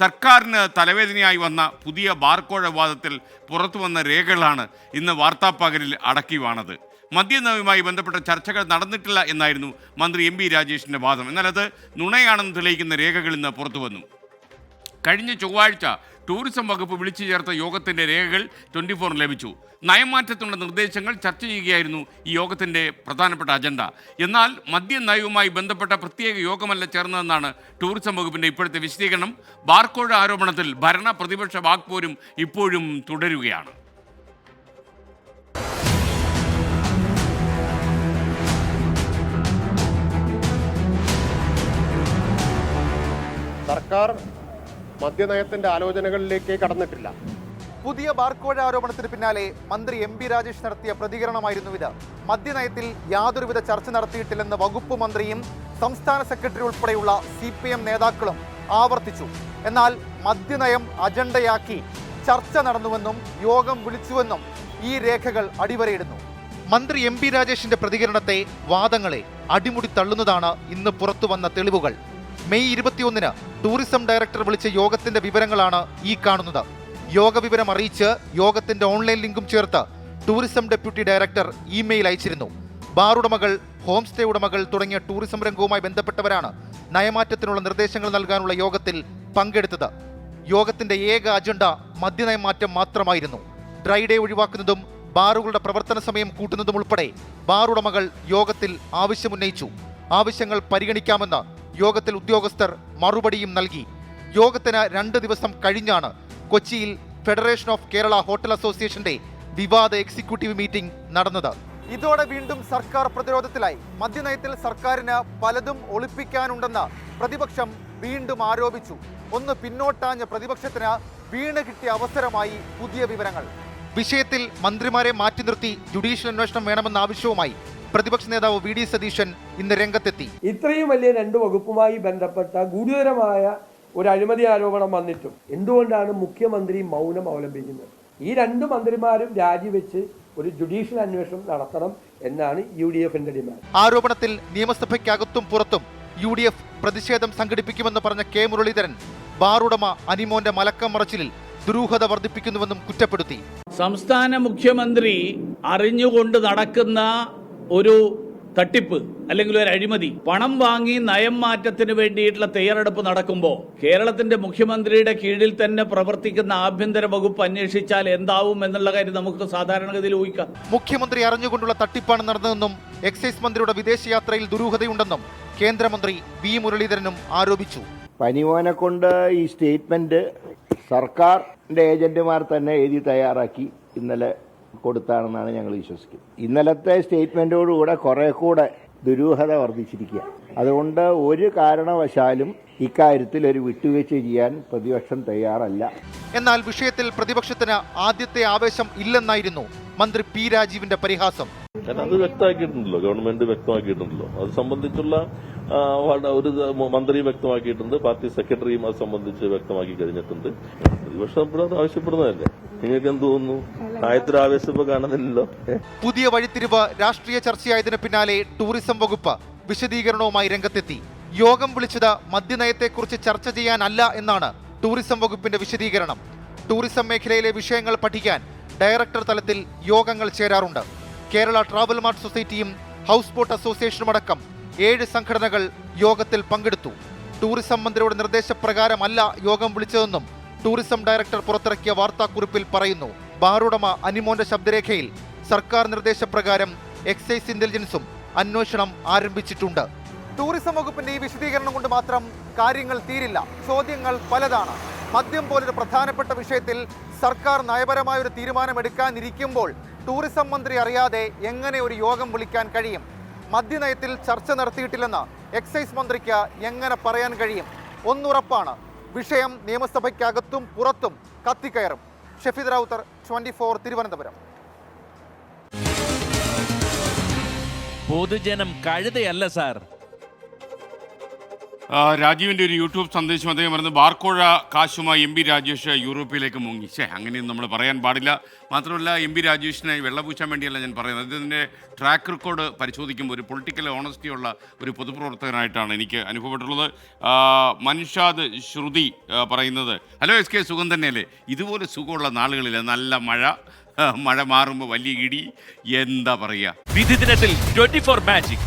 സർക്കാരിന് തലവേദനയായി വന്ന പുതിയ ബാർക്കോഴ വാദത്തിൽ പുറത്തു വന്ന രേഖകളാണ് ഇന്ന് വാർത്താപ്പകലിൽ അടക്കി വാണത്. മദ്യനയവുമായി ബന്ധപ്പെട്ട ചർച്ചകൾ നടന്നിട്ടില്ല എന്നായിരുന്നു മന്ത്രി എം പി രാജേഷിന്റെ വാദം. എന്നാൽ അത് നുണയാണെന്ന് തെളിയിക്കുന്ന രേഖകൾ ഇന്ന് പുറത്തു വന്നു. കഴിഞ്ഞ ചൊവ്വാഴ്ച ടൂറിസം വകുപ്പ് വിളിച്ചു ചേർത്ത യോഗത്തിന്റെ രേഖകൾ ട്വന്റി ഫോറിന് ലഭിച്ചു. നയമാറ്റത്തിനുള്ള നിർദ്ദേശങ്ങൾ ചർച്ച ചെയ്യുകയായിരുന്നു ഈ യോഗത്തിന്റെ പ്രധാനപ്പെട്ട അജണ്ട. എന്നാൽ മദ്യ നയവുമായി ബന്ധപ്പെട്ട പ്രത്യേക യോഗമല്ല ചേർന്നതെന്നാണ് ടൂറിസം വകുപ്പിന്റെ ഇപ്പോഴത്തെ വിശദീകരണം. ബാർക്കോഴ ആരോപണത്തിൽ ഭരണ പ്രതിപക്ഷ വാക്പോരും ഇപ്പോഴും തുടരുകയാണ്. സർക്കാർ മദ്യനയത്തിന്റെ ആലോചനകളിലേക്ക് കടന്നിട്ടില്ല. പുതിയ ബാർക്കോഴ ആരോപണത്തിന് പിന്നാലെ മന്ത്രി എം പി രാജേഷ് നടത്തിയ പ്രതികരണമായിരുന്നു ഇത്. മദ്യനയത്തിൽ യാതൊരുവിധ ചർച്ച നടത്തിയിട്ടില്ലെന്ന് വകുപ്പ് മന്ത്രിയും സംസ്ഥാന സെക്രട്ടറി ഉൾപ്പെടെയുള്ള സി പി എം നേതാക്കളും ആവർത്തിച്ചു. എന്നാൽ മദ്യനയം അജണ്ടയാക്കി ചർച്ച നടന്നുവെന്നും യോഗം വിളിച്ചുവെന്നും ഈ രേഖകൾ അടിവരയിടുന്നു. മന്ത്രി എം പി രാജേഷിന്റെ പ്രതികരണത്തെ വാദങ്ങളെ അടിമുടി തള്ളുന്നതാണ് ഇന്ന് പുറത്തു വന്ന തെളിവുകൾ. മെയ് ഇരുപത്തിയൊന്നിന് ടൂറിസം ഡയറക്ടർ വിളിച്ച യോഗത്തിന്റെ വിവരങ്ങളാണ് ഈ കാണുന്നത്. യോഗ വിവരം അറിയിച്ച് യോഗത്തിന്റെ ഓൺലൈൻ ലിങ്കും ചേർത്ത് ടൂറിസം ഡെപ്യൂട്ടി ഡയറക്ടർ ഇമെയിൽ അയച്ചിരുന്നു. ബാർ ഉടമകൾ ഹോം സ്റ്റേ ഉടമകൾ തുടങ്ങിയ ടൂറിസം രംഗവുമായി ബന്ധപ്പെട്ടവരാണ് നയമാറ്റത്തിനുള്ള നിർദ്ദേശങ്ങൾ നൽകാനുള്ള യോഗത്തിൽ പങ്കെടുത്തത്. യോഗത്തിന്റെ ഏക അജണ്ട മദ്യനയമാറ്റം മാത്രമായിരുന്നു. ഡ്രൈ ഡേ ഒഴിവാക്കുന്നതും ബാറുകളുടെ പ്രവർത്തന സമയം കൂട്ടുന്നതും ഉൾപ്പെടെ ബാർ ഉടമകൾ യോഗത്തിൽ ആവശ്യമുന്നയിച്ചു. ആവശ്യങ്ങൾ പരിഗണിക്കാമെന്ന് യോഗത്തിൽ ഉദ്യോഗസ്ഥർ മറുപടിയും നൽകി. യോഗത്തിന് രണ്ട് ദിവസം കഴിഞ്ഞാണ് കൊച്ചിയിൽ ഫെഡറേഷൻ ഓഫ് കേരള ഹോട്ടൽ അസോസിയേഷന്റെ വിവാദ എക്സിക്യൂട്ടീവ് മീറ്റിംഗ് നടന്നത്. ഇതോടെ വീണ്ടും സർക്കാർ പ്രതിരോധത്തിലായി. മദ്യനയത്തിൽ സർക്കാരിന് പലതും ഒളിപ്പിക്കാനുണ്ടെന്ന് പ്രതിപക്ഷം വീണ്ടും ആരോപിച്ചു. ഒന്ന് പിന്നോട്ടാഞ്ഞ പ്രതിപക്ഷത്തിന് വീണ് കിട്ടിയ അവസരമായി പുതിയ വിവരങ്ങൾ. വിഷയത്തിൽ മന്ത്രിമാരെ മാറ്റി നിർത്തി ജുഡീഷ്യൽ അന്വേഷണം വേണമെന്ന ആവശ്യവുമായി പ്രതിപക്ഷ നേതാവ് വി ഡി സതീശൻ ഇന്ന് രംഗത്തെത്തി. ഇത്രയും വലിയ രണ്ട് വകുപ്പുമായി ബന്ധപ്പെട്ട ഗുരുതരമായ ഒരു അഴിമതി ആരോപണം വന്നിട്ടും എന്തുകൊണ്ടാണ് മുഖ്യമന്ത്രി മൗനം അവലംബിക്കുന്നത്? ഈ രണ്ട് മന്ത്രിമാരും രാജിവെച്ച് ഒരു ജുഡീഷ്യൽ അന്വേഷണം നടത്തണം എന്നാണ് യു ഡി എഫിന്റെ ഡിമാൻഡ്. ആരോപണത്തിൽ നിയമസഭയ്ക്കകത്തും പുറത്തും യു ഡി എഫ് പ്രതിഷേധം സംഘടിപ്പിക്കുമെന്ന് പറഞ്ഞ കെ മുരളീധരൻ ബാറുടമ അനിമോന്റെ മലക്കം മറച്ചിലിൽ ദുരൂഹത വർദ്ധിപ്പിക്കുന്നുവെന്നും കുറ്റപ്പെടുത്തി. സംസ്ഥാന മുഖ്യമന്ത്രി അറിഞ്ഞുകൊണ്ട് നടക്കുന്ന ഒരു തട്ടിപ്പ് അല്ലെങ്കിൽ ഒരു അഴിമതി പണം വാങ്ങി നയം മാറ്റത്തിന് വേണ്ടിയിട്ടുള്ള തയ്യാറെടുപ്പ് നടക്കുമ്പോൾ കേരളത്തിന്റെ മുഖ്യമന്ത്രിയുടെ കീഴിൽ തന്നെ പ്രവർത്തിക്കുന്ന ആഭ്യന്തര വകുപ്പ് അന്വേഷിച്ചാൽ എന്താവും എന്നുള്ള കാര്യം നമുക്ക് സാധാരണഗതിയിൽ ഊഹിക്കാം. മുഖ്യമന്ത്രി അറിഞ്ഞുകൊണ്ടുള്ള തട്ടിപ്പാണ് നടന്നതെന്നും എക്സൈസ് മന്ത്രിയുടെ വിദേശയാത്രയിൽ ദുരൂഹതയുണ്ടെന്നും കേന്ദ്രമന്ത്രി വി മുരളീധരനും ആരോപിച്ചു. പനിമോനെ കൊണ്ട് ഈ സ്റ്റേറ്റ്മെന്റ് സർക്കാരിന്റെ ഏജന്റുമാർ തന്നെ എഴുതി തയ്യാറാക്കി. ഇന്നലെ കൊടുത്താണെന്നാണ് ഞങ്ങൾ വിശ്വസിക്കുന്നത്. ഇന്നലത്തെ സ്റ്റേറ്റ്മെന്റോടുകൂടെ കുറെ കൂടെ ദുരൂഹത വർദ്ധിച്ചിരിക്കുക. അതുകൊണ്ട് ഒരു കാരണവശാലും ഇക്കാര്യത്തിൽ ഒരു വിട്ടുവീഴ്ച ചെയ്യാൻ പ്രതിപക്ഷം തയ്യാറല്ല. എന്നാൽ വിഷയത്തിൽ പ്രതിപക്ഷത്തിന് ആദ്യത്തെ ആവേശം ഇല്ലെന്നായിരുന്നു മന്ത്രി പി രാജീവിന്റെ പരിഹാസം. കാരണം അത് വ്യക്തമാക്കിയിട്ടുണ്ടല്ലോ. ഗവൺമെന്റ് വ്യക്തമാക്കിയിട്ടുണ്ടല്ലോ. അത് സംബന്ധിച്ചുള്ള ഒരു മന്ത്രി വ്യക്തമാക്കിയിട്ടുണ്ട്. പാർട്ടി സെക്രട്ടറിയും അത് സംബന്ധിച്ച് വ്യക്തമാക്കി കഴിഞ്ഞിട്ടുണ്ട്. പ്രതിപക്ഷം അത് ആവശ്യപ്പെടുന്നതല്ലേ? നിങ്ങൾക്ക് എന്ത് തോന്നുന്നു? ആയത്തൊരു ആവേശം കാണുന്നില്ലല്ലോ. പുതിയ വഴിത്തിരിവ് രാഷ്ട്രീയ ചർച്ചയായതിന് പിന്നാലെ ടൂറിസം വകുപ്പ് വിശദീകരണവുമായി രംഗത്തെത്തി. യോഗം വിളിച്ചത് മദ്യനയത്തെക്കുറിച്ച് ചർച്ച ചെയ്യാനല്ല എന്നാണ് ടൂറിസം വകുപ്പിന്റെ വിശദീകരണം. ടൂറിസം മേഖലയിലെ വിഷയങ്ങൾ പഠിക്കാൻ ഡയറക്ടർ തലത്തിൽ യോഗങ്ങൾ ചേരാറുണ്ട്. കേരള ട്രാവൽ മാർട്ട് സൊസൈറ്റിയും ഹൗസ് ബോട്ട് അസോസിയേഷനും അടക്കം ഏഴ് സംഘടനകൾ യോഗത്തിൽ പങ്കെടുത്തു. ടൂറിസം മന്ത്രിയുടെ നിർദ്ദേശപ്രകാരമല്ല യോഗം വിളിച്ചതെന്നും ടൂറിസം ഡയറക്ടർ പുറത്തിറക്കിയ വാർത്താക്കുറിപ്പിൽ പറയുന്നു. ബാറുടമ അനിമോന്റെ ശബ്ദരേഖയിൽ സർക്കാർ നിർദ്ദേശപ്രകാരം എക്സൈസ് ഇന്റലിജൻസും അന്വേഷണം ആരംഭിച്ചിട്ടുണ്ട്. ടൂറിസം വകുപ്പിന്റെ ഈ വിശദീകരണം കൊണ്ട് മാത്രം കാര്യങ്ങൾ തീരില്ല. ചോദ്യങ്ങൾ പലതാണ്. മദ്യം പോലൊരു പ്രധാനപ്പെട്ട വിഷയത്തിൽ സർക്കാർ നയപരമായ ഒരു തീരുമാനമെടുക്കാനിരിക്കുമ്പോൾ ടൂറിസം മന്ത്രി അറിയാതെ എങ്ങനെ ഒരു യോഗം വിളിക്കാൻ കഴിയും? മദ്യനയത്തിൽ ചർച്ച നടത്തിയിട്ടില്ലെന്ന് എക്സൈസ് മന്ത്രിക്ക് എങ്ങനെ പറയാൻ കഴിയും? ഒന്നുറപ്പാണ്. വിഷയം നിയമസഭയ്ക്കകത്തും പുറത്തും കത്തിക്കയറും. Shefid Rowther twenty four Thiruvananthapuram. പൊതുജനം കഴുതയല്ല സാർ. ആ, രാജീവിന്റെ ഒരു യൂട്യൂബ് സന്ദേശം അദ്ദേഹം പറഞ്ഞത് ബാർക്കോഴ കാശുമായി എം പി രാജേഷ് യൂറോപ്പിലേക്ക് മുങ്ങി. ഛേ അങ്ങനെയൊന്നും നമ്മൾ പറയാൻ പാടില്ല. മാത്രമല്ല എം പി രാജേഷിനെ വെള്ളപൂശാൻ വേണ്ടിയല്ല ഞാൻ പറയുന്നത്. അദ്ദേഹത്തിന്റെ ട്രാക്ക് റെക്കോർഡ് പരിശോധിക്കുമ്പോൾ ഒരു പൊളിറ്റിക്കൽ ഓണസ്റ്റി ഉള്ള ഒരു പൊതുപ്രവർത്തകനായിട്ടാണ് എനിക്ക് അനുഭവപ്പെട്ടുള്ളത് മൻഷാദ് ശ്രുതി പറയുന്നത് ഹലോ എസ് കെ സുഖം തന്നെയല്ലേ? ഇതുപോലെ സുഖമുള്ള നാളുകളിൽ നല്ല മഴ മഴ മാറുമ്പോൾ വലിയ ഇടി എന്താ പറയുക വിധി ദിനത്തിൽ ട്വന്റി ഫോർ മാജിക്